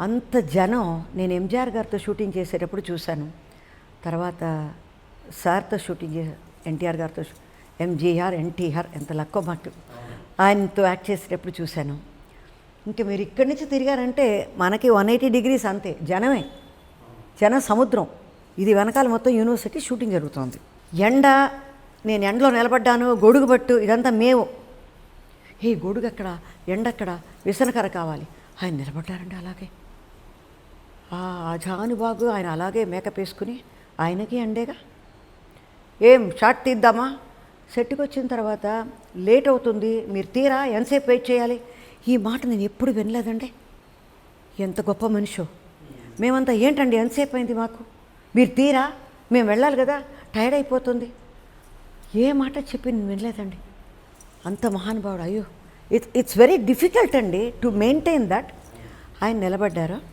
అంత జనం నేను ఎంజిఆర్ గారితో షూటింగ్ చేసేటప్పుడు చూశాను. తర్వాత సార్తో షూటింగ్ చే ఎన్టీఆర్ గారితో ఎంజీఆర్ ఎన్టీఆర్ ఎంత లక్కో మాట. ఆయనతో యాక్ట్ చేసేటప్పుడు చూశాను. ఇంకా మీరు ఇక్కడి నుంచి తిరిగారంటే మనకి వన్ ఎయిటీ డిగ్రీస్ అంతే జనమే. జన సముద్రం. ఇది వెనకాల మొత్తం యూనివర్సిటీ షూటింగ్ జరుగుతోంది. ఎండ నేను ఎండలో నిలబడ్డాను గొడుగు పట్టు ఇదంతా మేము. ఏ గొడుగు అక్కడ ఎండ అక్కడ విసనకర కావాలి. ఆయన నిలబడ్డారండి అలాగే. ఆ జానుబాగు ఆయన అలాగే మేకప్ వేసుకుని ఆయనకి అండేగా? ఏం షార్ట్ తీద్దామా? సెట్కి వచ్చిన తర్వాత లేట్ అవుతుంది మీరు తీరా? ఎంతసేపు వెయిట్ చేయాలి? ఈ మాట నేను ఎప్పుడు వినలేదండి. ఎంత గొప్ప మనిషో. మేమంతా ఏంటండి ఎంతసేపు అయింది మాకు? మీరు తీరా? మేము వెళ్ళాలి కదా? టైర్డ్ అయిపోతుంది. ఏ మాట చెప్పి నేను వినలేదండి. అంత మహానుభావుడు అయ్యో. ఇట్స్ ఇట్స్ వెరీ డిఫికల్ట్ అండి టు మెయింటైన్ దట్ ఆయన నిలబడ్డారు.